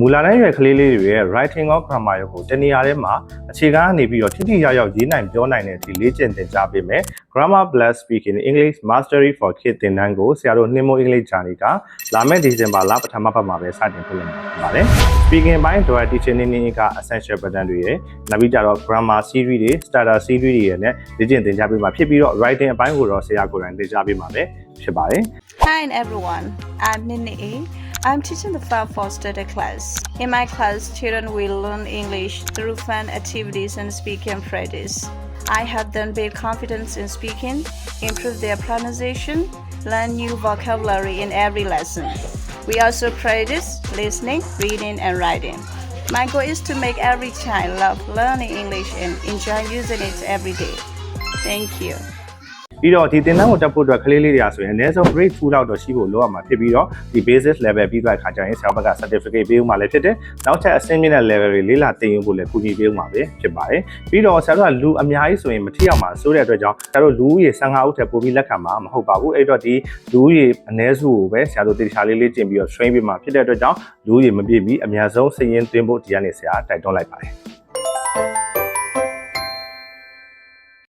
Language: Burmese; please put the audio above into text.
မူလာတိုင်းရွယ်ကလေးလေးတွေရဲ့ writing or grammar ရုပ်ကိုတနေရာထဲမှာအခြေခံကနေပြီးတော့ထိထိရောက်ရောက်ရေးနိုင်ပြောနိုင်တဲ့အထိလေ့ကျင့်သင်ကြားပေးမယ် Grammar Plus Speaking English Mastery for Kids သင်တန်းကိုဆရာတို့နှင်းမိုးအင်္ဂလိပ်ဂျာနီကလာမယ့်ဒီဇင်ဘာလပထမပတ်မှာပဲစတင်ဖွင့်လှစ်မှာဖြစ်ပါတယ် Speaking ဘိုင်း Dual Teaching နည်းနည်းက essential pattern တွေရယ်နောက်ပြီးကြတော့ grammar series တွေ starter series တွေရယ်နဲ့လေ့ကျင့်သင်ကြားပေးမှာဖြစ်ပြီးတော့ writing အပိုင်းကိုတော့ဆရာကိုယ်တိုင်သင်ကြားပေးမှာပဲဖြစ်ပါတယ် Hi everyone, I'm Nini A. I'm teaching the Fab Foster class. In my class, children will learn English through fun activities and speaking practice. I help them build confidence in speaking, improve their pronunciation, learn new vocabulary in every lesson. We also practice listening, reading, and writing. My goal is to make every child love learning English and enjoy using it every day. Thank you. ပြီးတော့ဒီသင်တန်းကိုတက်ဖို့အတွက်ကလေးလေးတွေအားဆိုရင်အနည်းဆုံး grade 2လောက်တော့ရှိဖို့လိုအပ်မှာဖြစ်ပြီးတော့ဒီ basis level ပြီးသွားတဲ့ခါကျရင်ဆရာဘက်က certificate ပေးဦးမှာလည်းဖြစ်တယ်။နောက်ထပ်အဆင့်မြင့်တဲ့ level တွေလေးလာသင်ယူဖို့လည်းကူညီပေးဦးမှာပဲဖြစ်ပါတယ်။ပြီးတော့ဆရာတို့ကလူအများကြီးဆိုရင်မထိရောက်မှာဆိုတဲ့အတွက်ကြောင့်ဆရာတို့လူဦးရေ15ဦးထက်ပိုပြီးလက်ခံမှာမဟုတ်ပါဘူး။အဲ့တော့ဒီလူဦးရေအနည်းစုကိုပဲဆရာတို့တေချာလေးလေးကျင့်ပြီးတော့ train ပေးမှာဖြစ်တဲ့အတွက်ကြောင့်လူဦးရေမပြည့်ပြီးအများဆုံးစည်ရင်းသွင်းဖို့ဒီကနေ့ဆရာတိုက်တွန်းလိုက်ပါတယ်။